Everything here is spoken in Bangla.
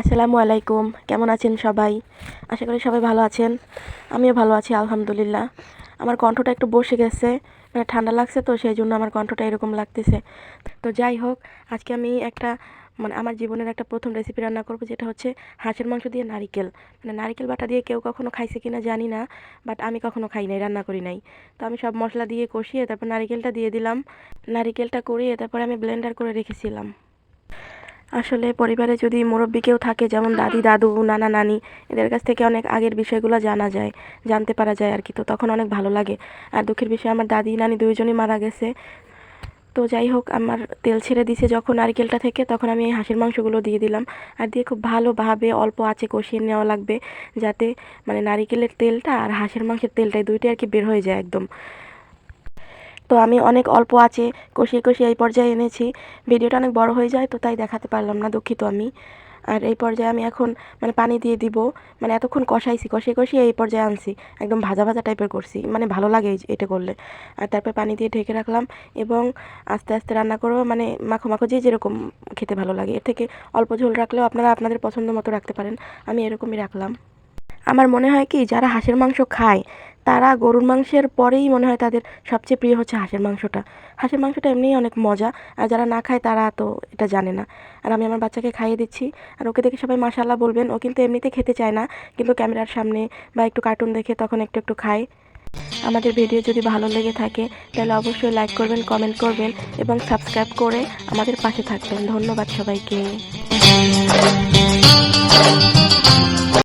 আসসালামু আলাইকুম। কেমন আছেন সবাই? আশা করি সবাই ভালো আছেন। আমিও ভালো আছি, আলহামদুলিল্লাহ। আমার কণ্ঠটা একটু বসে গেছে মানে ঠান্ডা লাগছে তো সেই জন্য আমার কণ্ঠটা এরকম লাগতেছে। তো যাই হোক, আজকে আমি একটা মানে আমার জীবনের একটা প্রথম রেসিপি রান্না করব, যেটা হচ্ছে হাঁসের মাংস দিয়ে নারিকেল। মানে নারিকেল বাটা দিয়ে কেউ কখনো খাইছে কিনা জানি না, বাট আমি কখনো খাই নাই, রান্না করি নাই। তো আমি সব মশলা দিয়ে কষিয়ে তারপর নারিকেলটা দিয়ে দিলাম। নারিকেলটা করিয়ে তারপর আমি ব্লেন্ডার করে রেখেছিলাম। আসলে পরিবারে যদি মুরব্বী কেউ থাকে, যেমন দাদি, দাদু, নানা, নানি, এদের কাছ থেকে অনেক আগের বিষয়গুলো জানা যায়, জানতে পারা যায় আর কি। তো তখন অনেক ভালো লাগে। আর দুঃখের বিষয়, আমার দাদি, নানি দুইজনই মারা গেছে। তো যাই হোক, আমার তেল ছেড়ে দিছে যখন নারকেলটা থেকে, তখন আমি এই হাঁসের মাংসগুলো দিয়ে দিলাম। আর দিয়ে খুব ভালোভাবে অল্প আছে কষিয়ে নেওয়া লাগবে, যাতে মানে নারিকেলের তেলটা আর হাঁসের মাংসের তেলটা এই দুইটাই আর কি বের হয়ে যায় একদম। তো আমি অনেক অল্প আছে, কষিয়ে কষিয়ে এই পর্যায়ে এনেছি। ভিডিওটা অনেক বড় হয়ে যায়, তো তাই দেখাতে পারলাম না, দুঃখিত আমি। আর এই পর্যায়ে আমি এখন মানে পানি দিয়ে দিব মানে এতক্ষণ কষাইছি, কষিয়ে কষিয়ে এই পর্যায়ে আনছি, একদম ভাজা ভাজা টাইপের করছি মানে ভালো লাগে এটা করলে। আর তারপর পানি দিয়ে ঢেকে রাখলাম এবং আস্তে আস্তে রান্না করব মানে মাখো মাখো যে যেরকম খেতে ভালো লাগে। এর থেকে অল্প ঝোল রাখলেও আপনারা আপনাদের পছন্দ মতো রাখতে পারেন, আমি এরকমই রাখলাম। আমার মনে হয় কি, যারা হাঁসের মাংস খায় তারা গরুর মাংসের পরেই মনে হয় তাদের সবচেয়ে প্রিয় হচ্ছে হাঁসের মাংসটা। হাঁসের মাংসটা এমনিই অনেক মজা, আর যারা না খায় তারা তো এটা জানে না। আর আমি আমার বাচ্চাকে খাইয়ে দিচ্ছি, আর ওকে দেখে সবাই মাশাল্লাহ বলবেন, ও কিন্তু এমনিতে খেতে চায় না, কিন্তু ক্যামেরার সামনে বা একটু কার্টুন দেখে তখন একটু একটু খায়। আমাদের ভিডিও যদি ভালো লেগে থাকে, তাহলে অবশ্যই লাইক করবেন, কমেন্ট করবেন এবং সাবস্ক্রাইব করে আমাদের পাশে থাকবেন। ধন্যবাদ সবাইকে।